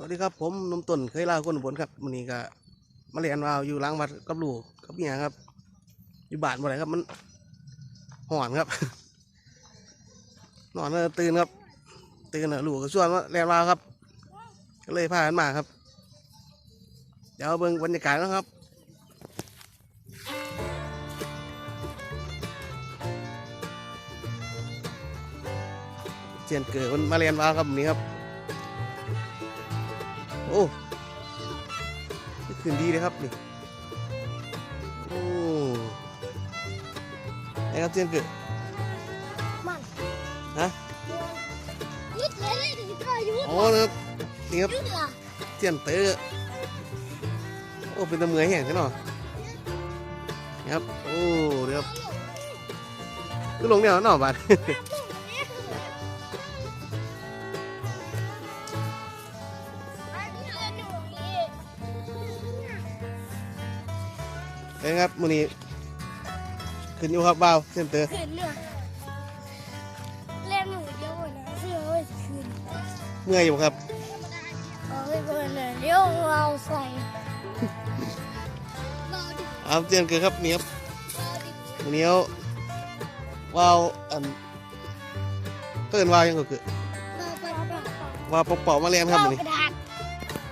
วัสดีครับผมนมต้นเคยล่าคนอุบนครับวันนี้ก็มาเรียนวาวอยู่ล้างวัดกับลูกกับเมียครับ อยู่บ้านบ่ไรครับมันห่อนครับ นอนแล้วตื่นครับ ตื่นแล้วลูกก็ชวนมาเรียนวาวครับ ก็เลยพากันมาครับ เดี๋ยวเบิ่งบรรยากาศนะครับเจียนเกิดมันมาเรียนวาวครับวันนี้ครับ นี่คืนดีเลยครับนี่โอ้ไอ้ครับเจียนเกิดมันฮะยุดเลยเลยถึงจะยุดโอ้นะครับนี่ครับยุดเหรอเจียนเตอร์โอ้เป็นตะเมือยแห้งใช่เนาะนี่ครับโอ้เดี๋ยวครับก็ลงเนี่ยเนาะบาด เป็นครับมื้อนี้ขึ้นอยู่ครับบ่าวเส้นเตอร์ขึ้นเนื้อเล่นหนูเดียวนะเสื้อไว้ขึ้นเมื่อยอยู่ครับเอาไว้ก่อนเลยเดี๋ยวเราใส่รอดิเอาเจียนเกิดครับนี่ครับรอดิมื้อนี้เอาว่าวอันเกินว่าวยังก็คือรอไปรอไปว่าวเป่าๆมาเรียนครับมื้อนี้กระดาษ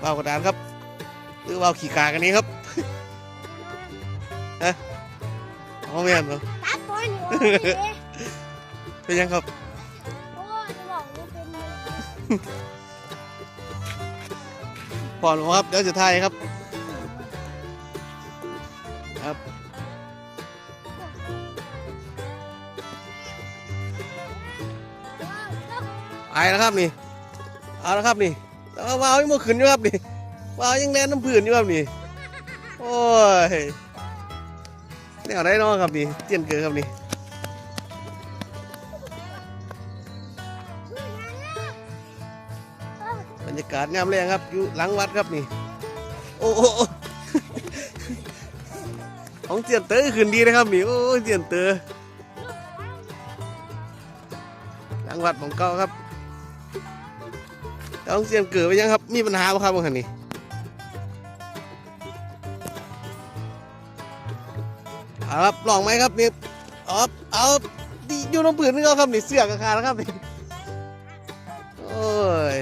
ว่าวกระดานครับ หรือว่าวขี่กากันนี้ครับ เอาแม่นเหรอตัดตัวหนูเป็นยังครับโอ้ยจะบอกว่าเป็นพอหนูครับเดี๋ยวจะทายครับ ครับไปแล้วครับนี่เอาแล้วครับนี่แล้วว่าวยังโมขึ้นอยู่ครับนี่ว่าวยังแล่นน้ำผื่นอยู่ครับนี่ โอ้ย แนวไหนเน้อครับนี่เจียนเกิดครับนี่บรรยากาศงามแรงครับอยู่หลังวัดครับนี่ โอ้โอ้ของเจียนเตอร์ขึ้นดีนะครับนี่โอ้เจียนเตอร์หลังวัดของเก่าครับแต่ของเจียนเกิดไปยังครับ มีปัญหาบ่ครับบางคันนี่ เอาครับลองไหมครับนี่เอาครับเอาดีอยู่น้ำปืนนี่ก็ครับนี่เสือกราคาแล้วครับนี่โอ้ย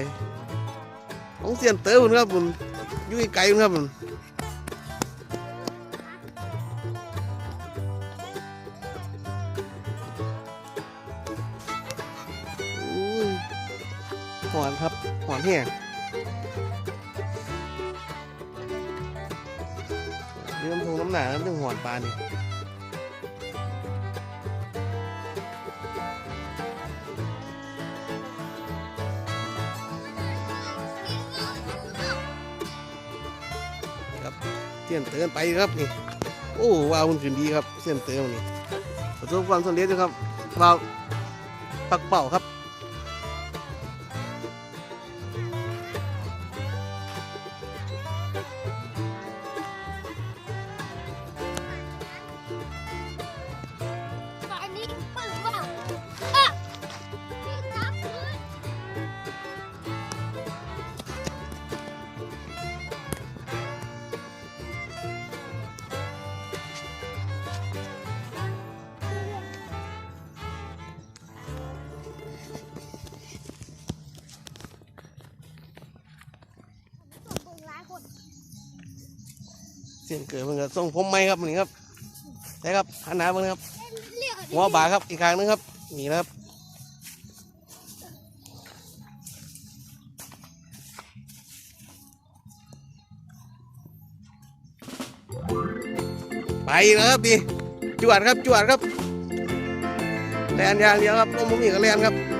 ของเสียนเต๋อคุณครับคุณอยู่ไกลคุณครับคุณหอนครับหอนแห้งนี่น้ำทงน้ำหนาน้ำถึงหอนปลานี่ สียนเตือนไปครับนี่ โอ้ว้าวคุณขึ้นดีครับ เสียนเตือนนี้ประสบความสำเร็จนะครับว้าวปักเป่าครับ สียนเกิดเพิ่งก็ส่งผมไหมครับนนี้ครับได้ครับหันหน้าเพิ่งครับหัวบาครับอีกครั้งนึงครับนี่นะครับไปแล้วครับดีจวดครับจวดครับแลนยางเดียวครับลมมุมอีกก็แลนครับ